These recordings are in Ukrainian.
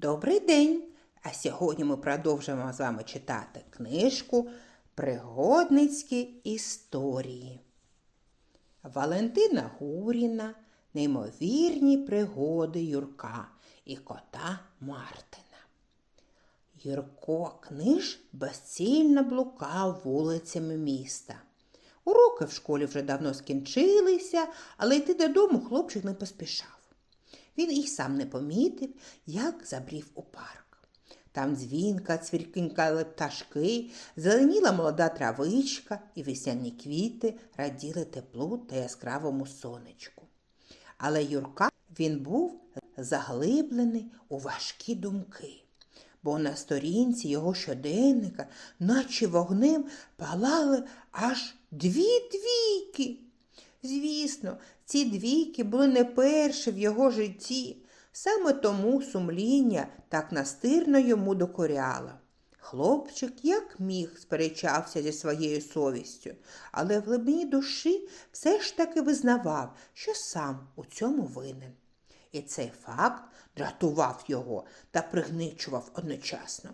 Добрий день! А сьогодні ми продовжуємо з вами читати книжку Пригодницькі історії. Валентина Гуріна Неймовірні пригоди Юрка і кота Мартина. Юрко книж безцільно блукав вулицями міста. Уроки в школі вже давно скінчилися, але йти додому хлопчик не поспішав. Він і сам не помітив, як забрів у парк. Там дзвінка, цвіркінькали пташки, зеленіла молода травичка і весняні квіти раділи теплу та яскравому сонечку. Але Юрка він був заглиблений у важкі думки, бо на сторінці його щоденника, наче вогнем, палали аж дві двійки. Звісно, ці двійки були не перші в його житті, саме тому сумління так настирно йому докоряло. Хлопчик, як міг, сперечався зі своєю совістю, але в глибині душі все ж таки визнавав, що сам у цьому винен. І цей факт дратував його та пригничував одночасно.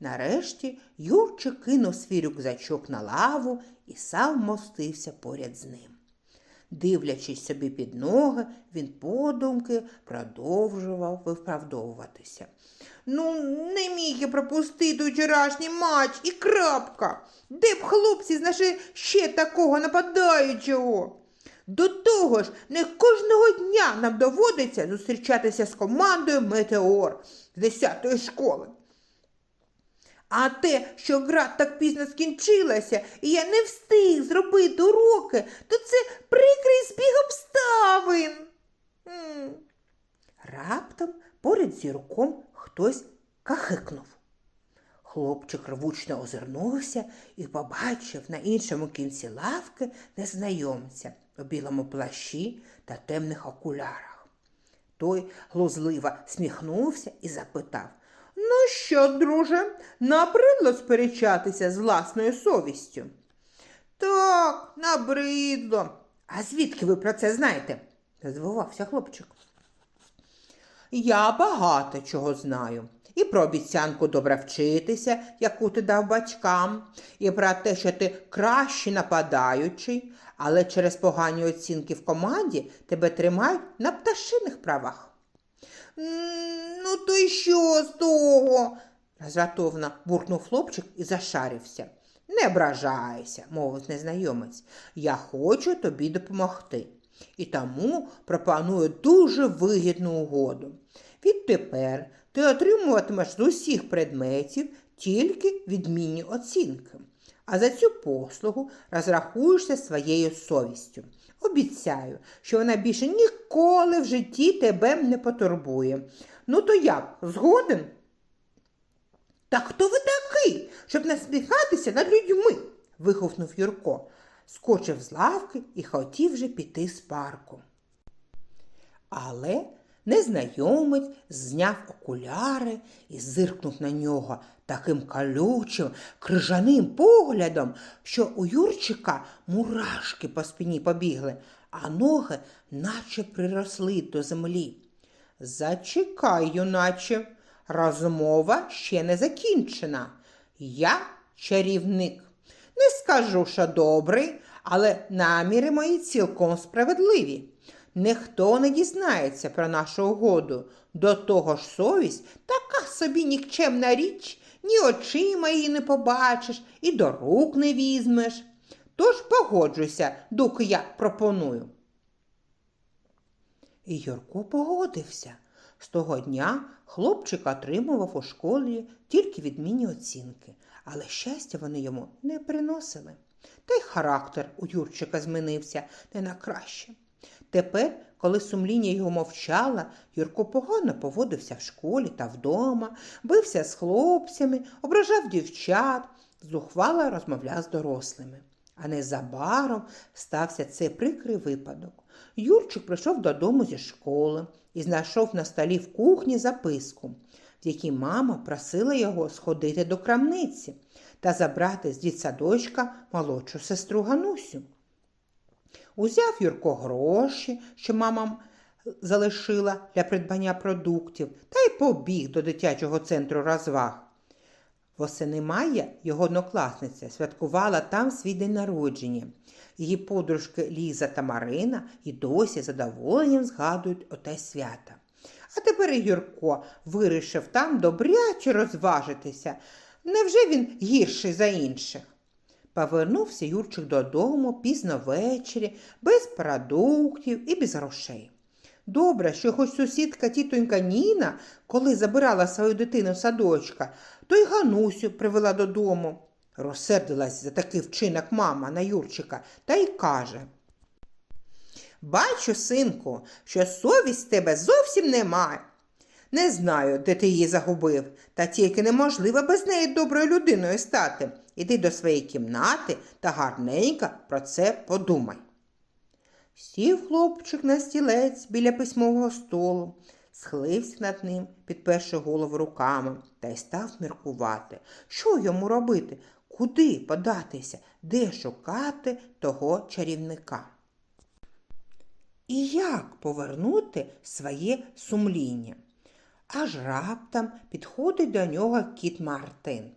Нарешті Юрчик кинув свій рюкзачок на лаву і сам мостився поряд з ним. Дивлячись собі під ноги, він подумки продовжував виправдовуватися. Ну, не міг я пропустити вчорашній матч і крапка. Де б хлопці знайшли ще такого нападаючого? До того ж, не кожного дня нам доводиться зустрічатися з командою Метеор з 10-ї школи. А те, що гра так пізно скінчилася, і я не встиг зробити уроки, то це прикрий збіг обставин. М. Раптом поряд з Юрком хтось кахикнув. Хлопчик рвучно озирнувся і побачив на іншому кінці лавки незнайомця у білому плащі та темних окулярах. Той глузливо сміхнувся і запитав Ну що, друже, набридло сперечатися з власною совістю? Так, набридло. А звідки ви про це знаєте? здивувався хлопчик. Я багато чого знаю. І про обіцянку добре вчитися, яку ти дав батькам, і про те, що ти кращий нападаючий, але через погані оцінки в команді тебе тримають на пташиних правах. Ну, то й що з того? роздратовано буркнув хлопчик і зашарився. Не ображайся, мовив незнайомець. Я хочу тобі допомогти. І тому пропоную дуже вигідну угоду. Відтепер ти отримуватимеш з усіх предметів тільки відмінні оцінки, а за цю послугу розрахуєшся своєю совістю. Обіцяю, що вона більше ніколи в житті тебе не потурбує. Ну, то як, згоден? Та хто ви такий, щоб насміхатися над людьми? вигукнув Юрко, скочив з лавки і хотів вже піти з парку. Але незнайомець зняв окуляри і зиркнув на нього таким калючим, крижаним поглядом, що у Юрчика мурашки по спині побігли, а ноги наче приросли до землі. Зачекай, юначе, розмова ще не закінчена. Я чарівник. Не скажу, що добрий, але наміри мої цілком справедливі. Ніхто не дізнається про нашу угоду. До того ж совість така собі нікчемна річ, ні очима її не побачиш, і до рук не візьмеш. Тож погоджуйся, доки я пропоную. І Юрко погодився. З того дня хлопчик отримував у школі тільки відмінні оцінки, але щастя вони йому не приносили. Та й характер у Юрчика змінився не на краще. Тепер, коли сумління його мовчала, Юрко погано поводився в школі та вдома, бився з хлопцями, ображав дівчат, зухвало розмовляв з дорослими. А незабаром стався цей прикрий випадок. Юрчик прийшов додому зі школи і знайшов на столі в кухні записку, в якій мама просила його сходити до крамниці та забрати з дітсадочка молодшу сестру Ганусю. Узяв Юрко гроші, що мама залишила для придбання продуктів та й побіг до дитячого центру розваг. Восени Майя, його однокласниця, святкувала там свій день народження. Її подружки Ліза та Марина і досі задоволенням згадують оте свята. А тепер Юрко вирішив там добряче розважитися. Невже він гірший за інших? Повернувся Юрчик додому пізно ввечері, без продуктів і без грошей. Добре, що хоч сусідка тітонька Ніна, коли забирала свою дитину садочка, то й Ганусю привела додому. Розсердилась за такий вчинок мама на Юрчика та й каже. Бачу, синку, що совість тебе зовсім немає. Не знаю, де ти її загубив, та тільки неможливо без неї доброю людиною стати. Іди до своєї кімнати та гарненько про це подумай. Сів хлопчик на стілець біля письмового столу, схилився над ним, підперши голову руками, та й став міркувати, що йому робити, куди податися, де шукати того чарівника. І як повернути своє сумління? Аж раптом підходить до нього кіт Мартин.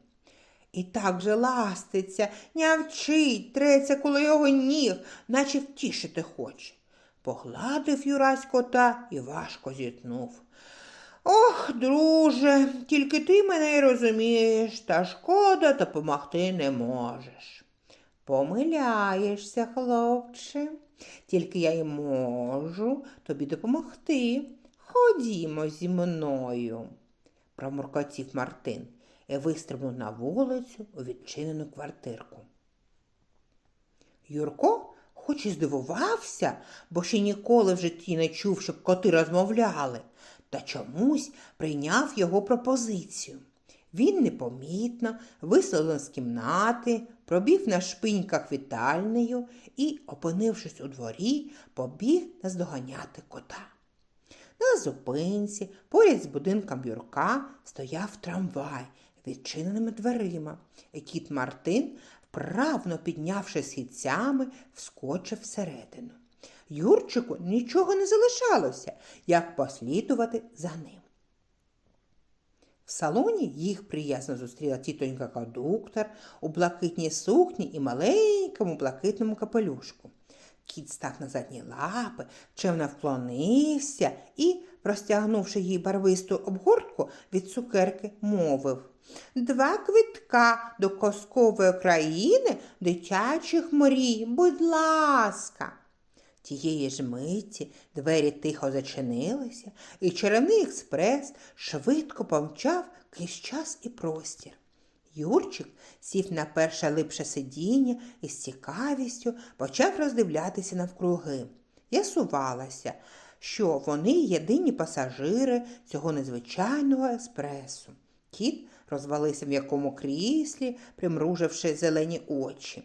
І так же ластиться, нявчить, треться коло його ніг, наче втішити хоче. Погладив Юрась кота і важко зітнув. Ох, друже, тільки ти мене й розумієш, та шкода допомогти не можеш. Помиляєшся, хлопче, тільки я й можу тобі допомогти. Ходімо зі мною, промуркотів Мартин і вистрибнув на вулицю у відчинену квартирку. Юрко хоч і здивувався, бо ще ніколи в житті не чув, щоб коти розмовляли, та чомусь прийняв його пропозицію. Він непомітно вислизав з кімнати, пробіг на шпиньках вітальнею і, опинившись у дворі, побіг наздоганяти кота. На зупинці, поряд з будинком Юрка, стояв трамвай відчиненими дверима, і кіт Мартин, вправно піднявши східцями, вскочив всередину. Юрчику нічого не залишалося, як послідувати за ним. В салоні їх приязно зустріла тітонька кондуктор у блакитній сукні і маленькому блакитному капелюшку. Кіт став на задні лапи, чемно вклонився і, простягнувши їй барвисту обгортку від цукерки, мовив Два квитка до казкової країни дитячих мрій, будь ласка. Тієї ж миті двері тихо зачинилися, і чарівний експрес швидко помчав крізь час і простір. Юрчик сів на перше липше сидіння і з цікавістю почав роздивлятися навкруги. Ясувалося, що вони єдині пасажири цього незвичайного еспресу. Кіт розвалився в якому кріслі, примруживши зелені очі.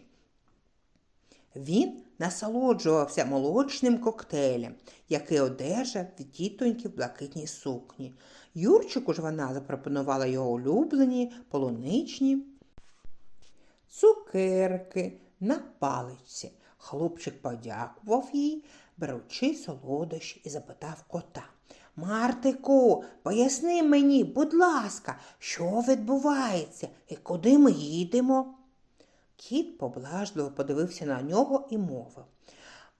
Він насолоджувався молочним коктейлем, який одержав від тітоньки в блакитній сукні. Юрчику ж вона запропонувала його улюблені полуничні цукерки на паличці. Хлопчик подякував їй, беручи солодощі, і запитав кота. Мартику, поясни мені, будь ласка, що відбувається і куди ми їдемо? Кіт поблажливо подивився на нього і мовив.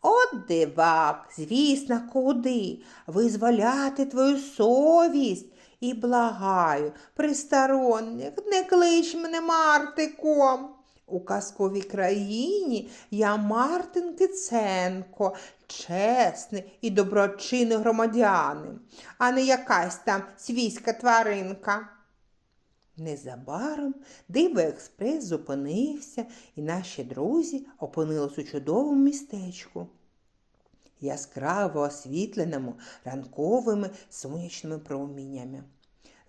От дивак, звісно, куди? Визволяти твою совість. І благаю, присторонних, не клич мене Мартиком. У казковій країні я Мартин Киценко, чесний і доброчинний громадянин, а не якась там свійська тваринка. Незабаром дивий експрес зупинився, і наші друзі опинились у чудовому містечку, яскраво освітленому ранковими сонячними проміннями.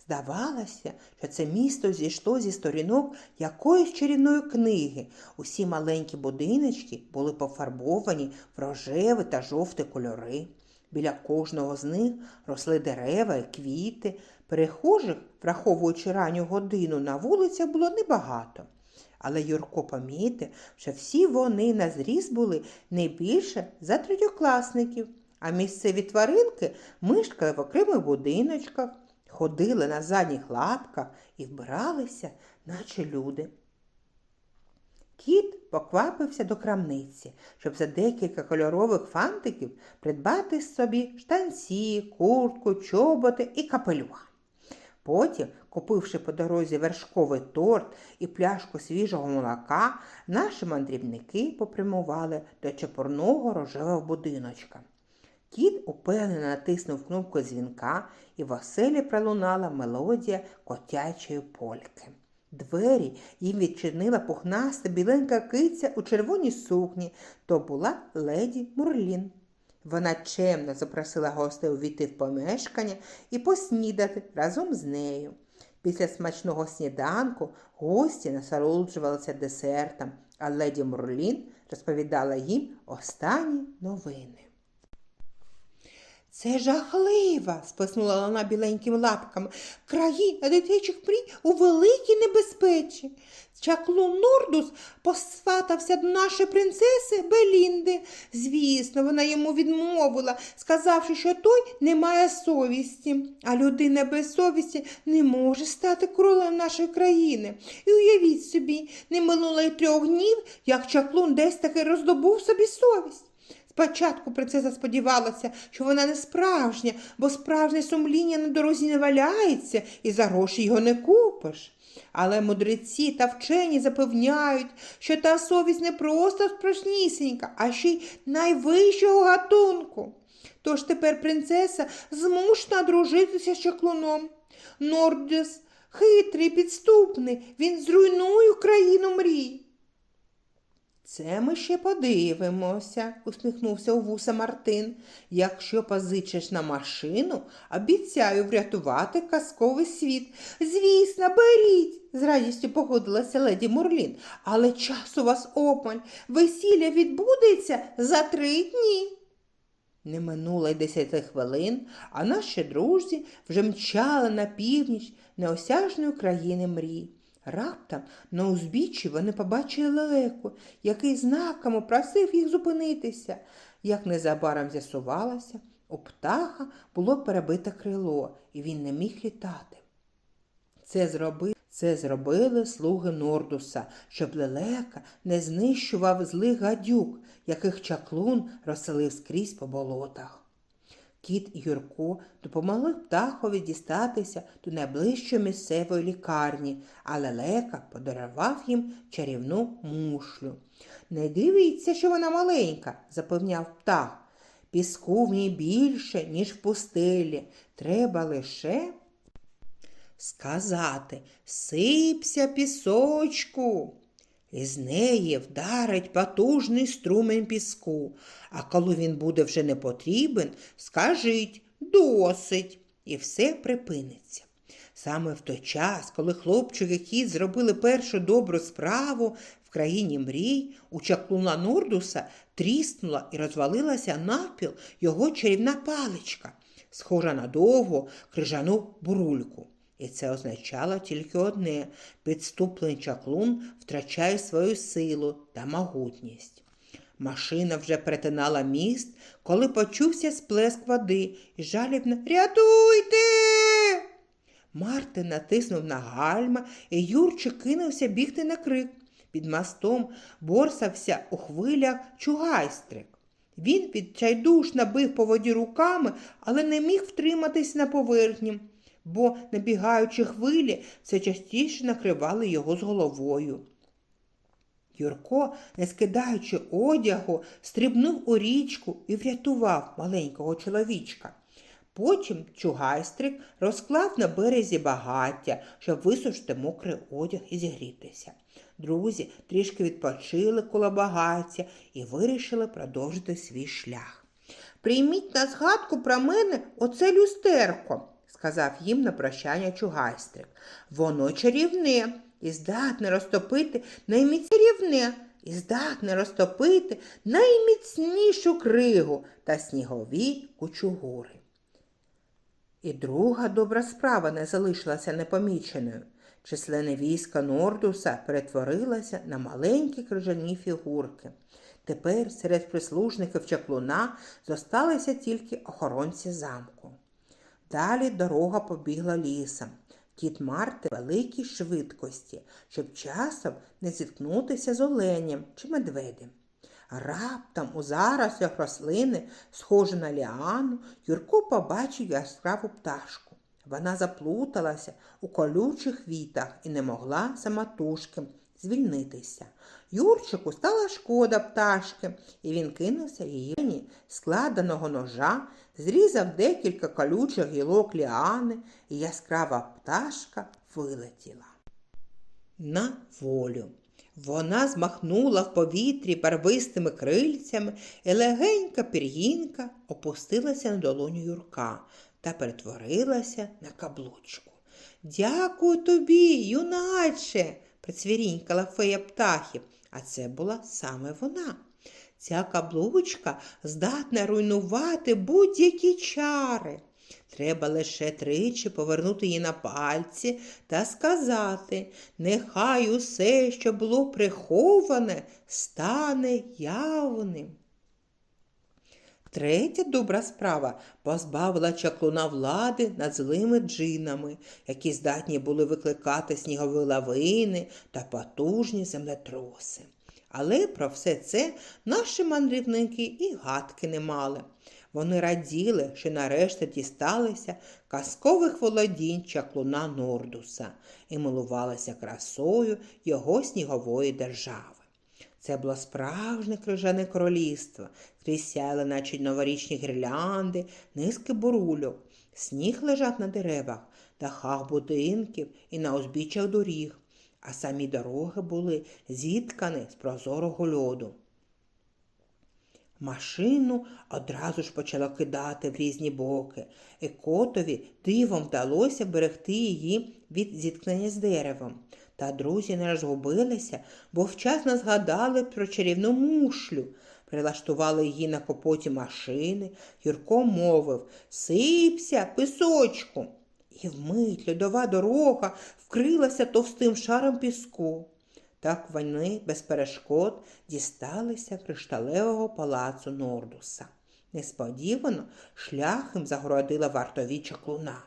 Здавалося, що це місто зійшло зі сторінок якоїсь чарівної книги. Усі маленькі будиночки були пофарбовані в рожеві та жовті кольори. Біля кожного з них росли дерева і квіти. Перехожих, враховуючи ранню годину, на вулицях було небагато. Але Юрко помітив, що всі вони на зріз були не більше за третьокласників, А місцеві тваринки мишкали в окремих будиночках, ходили на задніх лапках і вбиралися, наче люди. Кіт поквапився до крамниці, щоб за декілька кольорових фантиків придбати собі штанці, куртку, чоботи і капелюх. Потім, купивши по дорозі вершковий торт і пляшку свіжого молока, наші мандрівники попрямували до чепурного рожевого будиночка. Кіт упевнено натиснув кнопку дзвінка, і в оселі пролунала мелодія котячої польки. Двері їм відчинила пухнаста біленька киця у червоній сукні, то була леді Мурлін. Вона чемно запросила гостей увійти в помешкання і поснідати разом з нею. Після смачного сніданку гості насолоджувалися десертом, а леді Мурлін розповідала їм останні новини. Це жахливо, спаснула вона біленькими лапками. Країна дитячих мрій у великій небезпечі. Чаклун Нордус посватався до нашої принцеси Белінди. Звісно, вона йому відмовила, сказавши, що той не має совісті, а людина без совісті не може стати королем нашої країни. І уявіть собі, не минуло й трьох днів, як чаклун десь таки роздобув собі совість. Спочатку принцеса сподівалася, що вона не справжня, бо справжнє сумління на дорозі не валяється і за гроші його не купиш. Але мудреці та вчені запевняють, що та совість не просто справжнісінька, а ще й найвищого гатунку. Тож тепер принцеса змушена дружитися з чаклуном. Нордес хитрий, підступний, він зруйнує країну мрій. Це ми ще подивимося, усміхнувся у вуса Мартин. Якщо позичиш на машину, обіцяю врятувати казковий світ. Звісно, беріть, з радістю погодилася леді Мурлін. Але час у вас обмаль. Весілля відбудеться за три дні. Не минуло й десяти хвилин, а наші друзі вже мчали на північ неосяжної країни мрій. Раптом на узбіччі вони побачили лелеку, який знаками просив їх зупинитися. Як незабаром з'ясувалося, у птаха було перебите крило, і він не міг літати. Це зробили, це зробили слуги Нордуса, щоб лелека не знищував злих гадюк, яких чаклун розселив скрізь по болотах. Кіт і Юрко допомогли птахові дістатися до найближчої місцевої лікарні, а лелека подарував їм чарівну мушлю. Не дивіться, що вона маленька, запевняв птах. Піску в ній більше, ніж в пустелі. Треба лише сказати Сипся, пісочку. Із неї вдарить потужний струмень піску, а коли він буде вже не потрібен, скажіть досить, і все припиниться. Саме в той час, коли хлопчик і кіт зробили першу добру справу в країні мрій, у чаклуна Нордуса тріснула і розвалилася напіл його чарівна паличка, схожа на довгу крижану бурульку. І це означало тільки одне підступлений чаклун втрачає свою силу та могутність. Машина вже перетинала міст, коли почувся сплеск води і жалібно Рятуйте. Мартин натиснув на гальма, і Юрчик кинувся бігти на крик. Під мостом борсався у хвилях чугайстрик. Він відчайдушно бив по воді руками, але не міг втриматись на поверхні бо набігаючи хвилі все частіше накривали його з головою. Юрко, не скидаючи одягу, стрибнув у річку і врятував маленького чоловічка. Потім чугайстрик розклав на березі багаття, щоб висушити мокрий одяг і зігрітися. Друзі трішки відпочили коло багаття і вирішили продовжити свій шлях. Прийміть на згадку про мене оце люстерко, сказав їм на прощання чугайстрик. Воно чарівне і здатне розтопити найміцнірівне і здатне розтопити найміцнішу кригу та снігові кучугури. І друга добра справа не залишилася непоміченою. Численне військо Нордуса перетворилося на маленькі крижані фігурки. Тепер серед прислужників чаклуна зосталися тільки охоронці замку. Далі дорога побігла лісом. Кіт Марти великій швидкості, щоб часом не зіткнутися з оленем чи медведем. Раптом у зарослях рослини, схожі на ліану, Юрко побачив яскраву пташку. Вона заплуталася у колючих вітах і не могла самотужки звільнитися. Юрчику стала шкода пташки, і він кинувся її складеного ножа, зрізав декілька колючих гілок ліани, і яскрава пташка вилетіла. На волю. Вона змахнула в повітрі барвистими крильцями, і легенька пір'їнка опустилася на долоню Юрка та перетворилася на каблучку. Дякую тобі, юначе, прицвірінькала фея птахів, а це була саме вона. Ця каблучка здатна руйнувати будь-які чари. Треба лише тричі повернути її на пальці та сказати, нехай усе, що було приховане, стане явним. Третя добра справа позбавила чаклуна влади над злими джинами, які здатні були викликати снігові лавини та потужні землетроси. Але про все це наші мандрівники і гадки не мали. Вони раділи, що нарешті дісталися казкових володінь чаклуна Нордуса і милувалися красою його снігової держави. Це було справжнє крижане королівство, крізь сяяли, наче новорічні гірлянди, низки бурульок. Сніг лежав на деревах, дахах будинків і на узбіччях доріг, а самі дороги були зіткані з прозорого льоду. Машину одразу ж почало кидати в різні боки, і котові дивом вдалося берегти її від зіткнення з деревом. Та друзі не розгубилися, бо вчасно згадали про чарівну мушлю. Прилаштували її на капоті машини. Юрко мовив Сипся, пісочку. І вмить льодова дорога вкрилася товстим шаром піску. Так вони без перешкод дісталися кришталевого палацу Нордуса. Несподівано шлях їм загородила вартові чаклуна.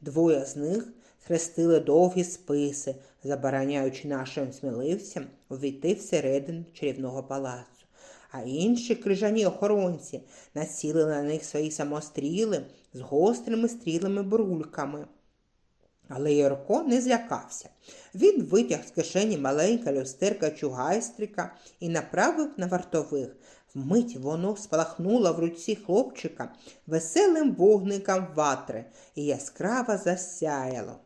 Двоє з них хрестили довгі списи, забороняючи нашим сміливцям увійти всередину чарівного палацу. А інші крижані охоронці націлили на них свої самостріли з гострими стрілими брульками. Але Юрко не злякався. Він витяг з кишені маленька люстерка чугайстрика і направив на вартових. Вмить воно спалахнуло в руці хлопчика веселим вогником ватри і яскраво засяяло,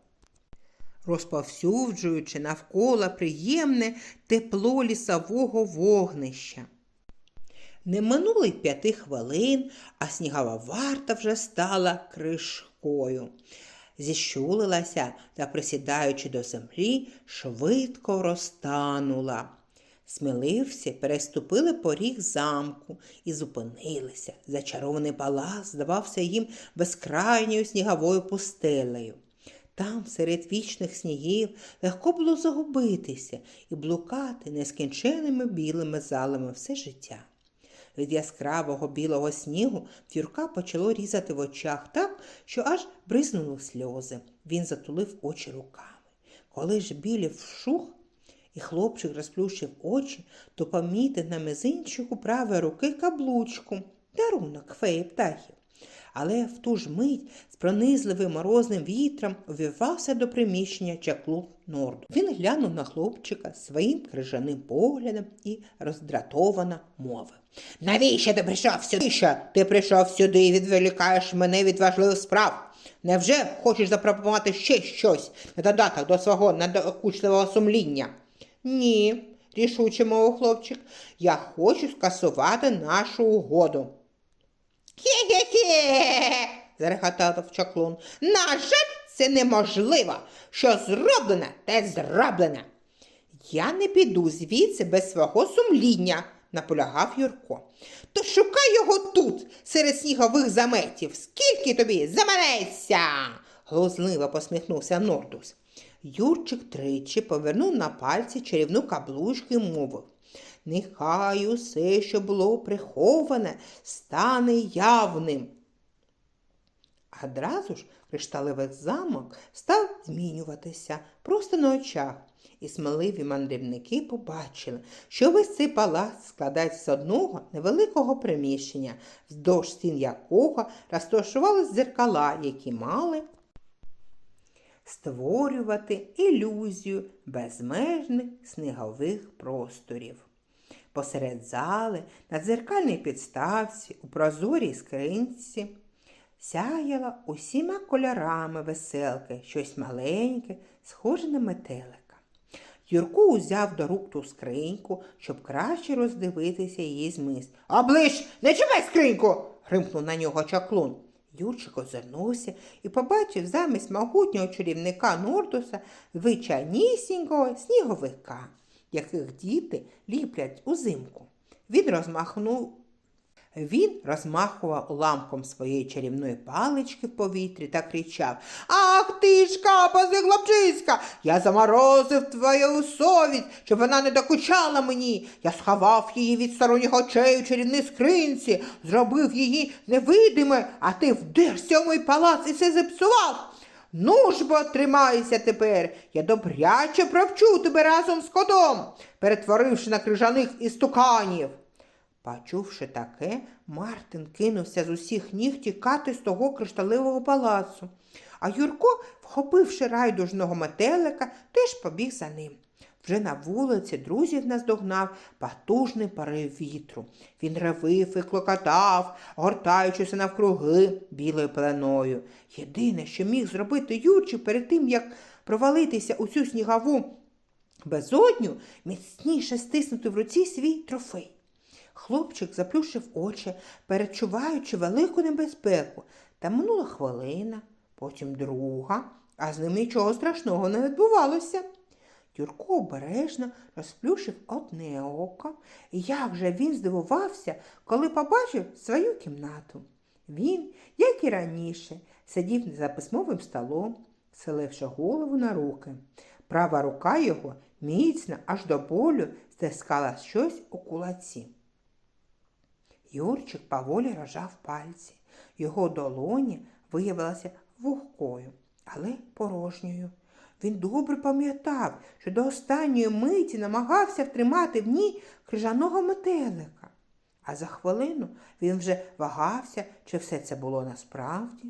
розповсюджуючи навколо приємне тепло лісового вогнища. Не минуло й п'яти хвилин, а снігова варта вже стала кришкою зіщулилася та, присідаючи до землі, швидко розтанула. Сміливці переступили поріг замку і зупинилися. Зачарований палац здавався їм безкрайньою сніговою пустелею. Там, серед вічних снігів, легко було загубитися і блукати нескінченими білими залами все життя. Від яскравого білого снігу Фюрка почало різати в очах так, що аж бризнули сльози. Він затулив очі руками. Коли ж білі вшух, і хлопчик розплющив очі, то помітив на мизинчику правої руки каблучку, дарунок феї птахів. Але в ту ж мить з пронизливим морозним вітром увірвався до приміщення чаклу Норду. Він глянув на хлопчика своїм крижаним поглядом і роздратовано мовив. Навіщо ти прийшов сюди? Навіщо ти прийшов сюди і відволікаєш мене від важливих справ? Невже хочеш запропонувати ще щось на додаток до свого надокучливого сумління? Ні, рішуче мовив хлопчик, я хочу скасувати нашу угоду. Хе-хе-хе, зареготав чаклун. На жаль, це неможливо. Що зроблене, те зроблене. Я не піду звідси без свого сумління, наполягав Юрко. То шукай його тут, серед снігових заметів. Скільки тобі заманеться? глузливо посміхнувся Нордус. Юрчик тричі повернув на пальці чарівну каблучку і мовив Нехай усе, що було приховане, стане явним. Одразу ж кришталевий замок став змінюватися просто на очах, і сміливі мандрівники побачили, що весь цей палац складається з одного невеликого приміщення, вздовж стін якого розташувались дзеркала, які мали створювати ілюзію безмежних снігових просторів. Посеред зали, на дзеркальній підставці, у прозорій скринці, сяяла усіма кольорами веселки, щось маленьке, схоже на метелика. Юрко узяв до рук ту скриньку, щоб краще роздивитися її зміст. Оближ, не чіпай скриньку. гримкнув на нього чаклун. Юрчик озирнувся і побачив замість могутнього чарівника Нордуса звичайнісінького сніговика, яких діти ліплять узимку. Він розмахнув. Він розмахував уламком своєї чарівної палички в повітрі та кричав Ах ти ж капази хлопчиська! Я заморозив твою совість, щоб вона не докучала мені. Я сховав її від сторонніх очей у чарівній скринці, зробив її невидимою, а ти вдерся в мій палац і все зіпсував. Ну ж бо тримайся тепер. Я добряче провчу тебе разом з котом, перетворивши на крижаних істуканів. Почувши таке, Мартин кинувся з усіх ніг тікати з того кришталевого палацу, а Юрко, вхопивши райдужного метелика, теж побіг за ним. Вже на вулиці друзів наздогнав потужний порив вітру. Він ревив і клокотав, гортаючися навкруги білою пеленою. Єдине, що міг зробити Юрчик перед тим, як провалитися у цю снігову безодню, міцніше стиснути в руці свій трофей. Хлопчик заплющив очі, перечуваючи велику небезпеку. Та минула хвилина, потім друга, а з ним нічого страшного не відбувалося. Юрко обережно розплющив одне око, і як же він здивувався, коли побачив свою кімнату. Він, як і раніше, сидів за письмовим столом, селивши голову на руки. Права рука його міцно аж до болю стискала щось у кулаці. Юрчик поволі рожав пальці. Його долоні виявилася вогкою, але порожньою. Він добре пам'ятав, що до останньої миті намагався втримати в ній крижаного метелика. А за хвилину він вже вагався, чи все це було насправді.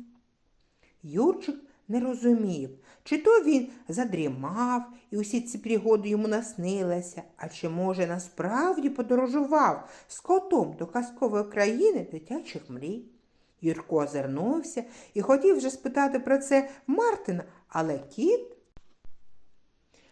Юрчик не розумів, чи то він задрімав і усі ці пригоди йому наснилися, а чи, може, насправді подорожував з котом до казкової країни дитячих мрій. Юрко озирнувся і хотів вже спитати про це Мартина, але кіт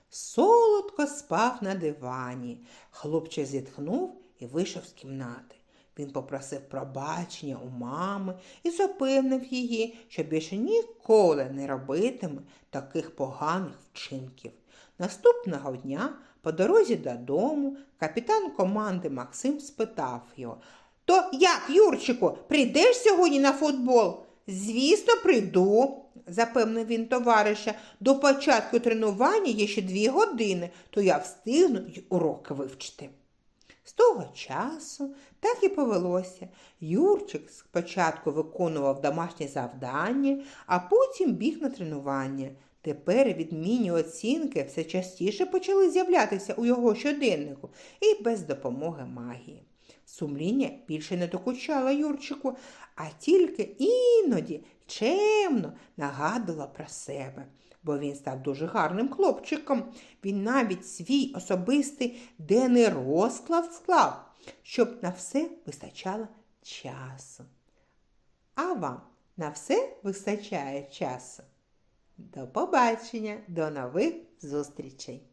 солодко спав на дивані. Хлопчик зітхнув і вийшов з кімнати. Він попросив пробачення у мами і запевнив її, що більше ніколи не робитиме таких поганих вчинків. Наступного дня, по дорозі додому, капітан команди Максим спитав його То як, Юрчику, прийдеш сьогодні на футбол? Звісно, прийду, запевнив він товариша. До початку тренування є ще дві години, то я встигну й уроки вивчити. З того часу так і повелося. Юрчик спочатку виконував домашні завдання, а потім біг на тренування. Тепер відмінні оцінки все частіше почали з'являтися у його щоденнику і без допомоги магії. Сумління більше не докучало Юрчику, а тільки іноді чемно нагадувала про себе, бо він став дуже гарним хлопчиком. Він навіть свій особистий денний розклад склав, щоб на все вистачало часу. А вам на все вистачає часу? До побачення, до нових зустрічей!